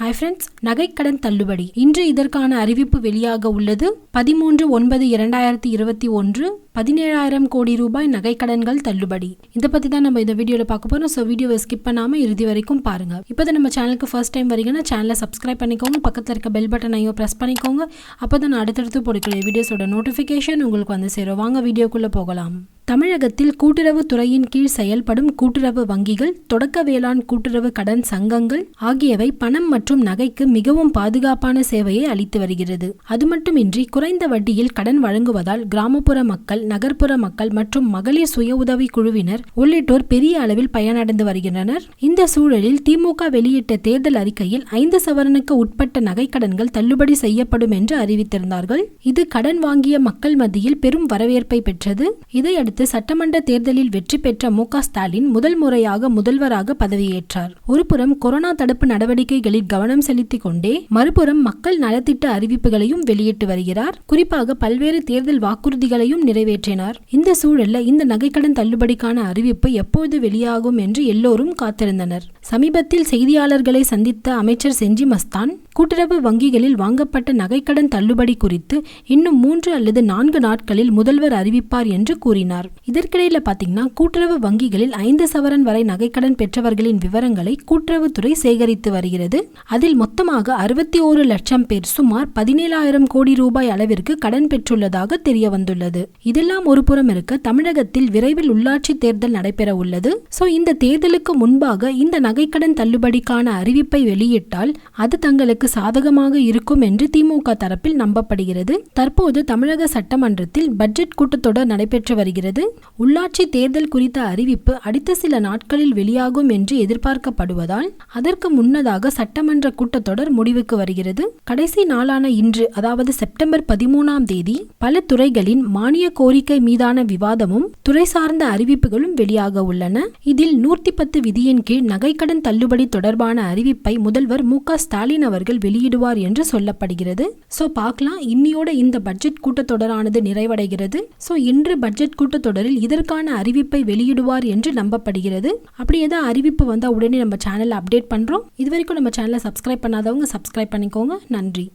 Hi friends நகைக்கடன் தள்ளுபடி. இன்று இதற்கான அறிவிப்பு வெளியாக உள்ளது. பதிமூன்று ஒன்பது இரண்டாயிரத்தி இருபத்தி ஒன்று பதினேழாயிரம் கோடி ரூபாய் நகைக்கடன்கள் தள்ளுபடி. இதை பற்றி தான் நம்ம இந்த வீடியோவில் பார்க்க போகிறோம் ஸோ வீடியோவை ஸ்கிப் பண்ணாமல் இறுதி வரைக்கும் பாருங்க. இப்போ நம்ம சேனலுக்கு ஃபர்ஸ்ட் டைம் வரீங்கன்னா சேனலை சப்ஸ்கிரைப் பண்ணிக்கோங்க. பக்கத்தில் இருக்க பெல் பட்டனையும் ப்ரெஸ் பண்ணிக்கோங்க. அப்போ தான் அடுத்தடுத்து போடக்கூடிய வீடியோஸோட நோட்டிஃபிகேஷன் உங்களுக்கு வந்து சேரும். வாங்க வீடியோக்குள்ளே போகலாம். தமிழகத்தில் கூட்டுறவு துறையின் கீழ் செயல்படும் கூட்டுறவு வங்கிகள் தொடக்க வேளாண் கூட்டுறவு கடன் சங்கங்கள் ஆகியவை பணம் மற்றும் நகைக்கு மிகவும் பாதுகாப்பான சேவையை அளித்து வருகிறது. அது மட்டுமின்றி குறைந்த வட்டியில் கடன் வழங்குவதால் கிராமப்புற மக்கள் நகர்ப்புற மக்கள் மற்றும் மகளிர் சுய உதவி குழுவினர் உள்ளிட்டோர் பெரிய அளவில் பயனடைந்து வருகின்றனர். இந்த சூழலில் திமுக வெளியிட்ட தேர்தல் அறிக்கையில் ஐந்து சவரனுக்கு உட்பட்ட நகைக்கடன்கள் தள்ளுபடி செய்யப்படும் என்று அறிவித்திருந்தார்கள். இது கடன் வாங்கிய மக்கள் மத்தியில் பெரும் வரவேற்பை பெற்றது. இதையடுத்து அடுத்து சட்டமன்ற தேர்தலில் வெற்றி பெற்ற மு ஸ்டாலின் முதல் முறையாக முதல்வராக பதவியேற்றார். ஒருபுறம் கொரோனா தடுப்பு நடவடிக்கைகளில் கவனம் செலுத்திக் கொண்டே மறுபுறம் மக்கள் நலத்திட்ட அறிவிப்புகளையும் வெளியிட்டு வருகிறார். குறிப்பாக பல்வேறு தேர்தல் வாக்குறுதிகளையும் நிறைவேற்றினார். இந்த சூழல்ல இந்த நகைக்கடன் தள்ளுபடிக்கான அறிவிப்பு எப்போது வெளியாகும் என்று எல்லோரும் காத்திருந்தனர். சமீபத்தில் செய்தியாளர்களை சந்தித்த அமைச்சர் செஞ்சி மஸ்தான் கூட்டுறவு வங்கிகளில் வாங்கப்பட்ட நகைக்கடன் தள்ளுபடி குறித்து இன்னும் மூன்று அல்லது நான்கு நாட்களில் முதல்வர் அறிவிப்பார் என்று கூறினார். கூறினார். இதற்கிடையில பாத்தீங்கன்னா கூட்டுறவு வங்கிகளில் ஐந்து சவரன் வரை நகைக்கடன் பெற்றவர்களின் விவரங்களை கூட்டுறவுத்துறை சேகரித்து வருகிறது. அதில் மொத்தமாக அறுபத்தி ஓரு லட்சம் பேர் சுமார் பதினேழாயிரம் கோடி ரூபாய் அளவிற்கு கடன் பெற்றுள்ளதாக தெரிய வந்துள்ளது. இதெல்லாம் ஒரு புறம் இருக்க தமிழகத்தில் விரைவில் உள்ளாட்சி தேர்தல் நடைபெற உள்ளது. சோ இந்த தேர்தலுக்கு முன்பாக இந்த நகைக்கடன் தள்ளுபடிக்கான அறிவிப்பை வெளியிட்டால் அது தங்களுக்கு சாதகமாக இருக்கும் என்று திமுக தரப்பில் நம்பப்படுகிறது. தற்போது தமிழக சட்டமன்றத்தில் பட்ஜெட் கூட்டத்தொடர் நடைபெற்று வருகிறது. உள்ளாட்சி தேர்தல் குறித்த அறிவிப்பு அடுத்த சில நாட்களில் வெளியாகும் என்று எதிர்பார்க்கப்படுவதால் அதற்கு முன்னதாக சட்டமன்ற கூட்டத்தொடர் முடிவுக்கு வருகிறது. கடைசி நாளான இன்று அதாவது செப்டம்பர் பதிமூணாம் தேதி பல துறைகளின் மானிய கோரிக்கை மீதான விவாதமும் துறை சார்ந்த அறிவிப்புகளும் வெளியாக உள்ளன. இதில் நூற்றி பத்து விதியின் கீழ் நகைக்கடன் தள்ளுபடி தொடர்பான அறிவிப்பை முதல்வர் மு ஸ்டாலின் அவர்கள் வெளியிடுவார் என்று சொல்லப்படுகிறது. ஸோ பார்க்கலாம். இன்னியோட இந்த பட்ஜெட் கூட்டத்தொடரானது நிறைவடைகிறது. ஸோ இன்று பட்ஜெட் தொடரில் இதற்கான அறிவிப்பை வெளியிடுவார் என்று நம்பப்படுகிறது. அப்படி ஏதாவது அறிவிப்பு வந்தால் உடனே நம்ம சேனலில் அப்டேட் பண்ணுறோம் இது வரைக்கும் நம்ம சேனலை சப்ஸ்கிரைப் பண்ணாதவங்க சப்ஸ்கிரைப் பண்ணிக்கோங்க. நன்றி.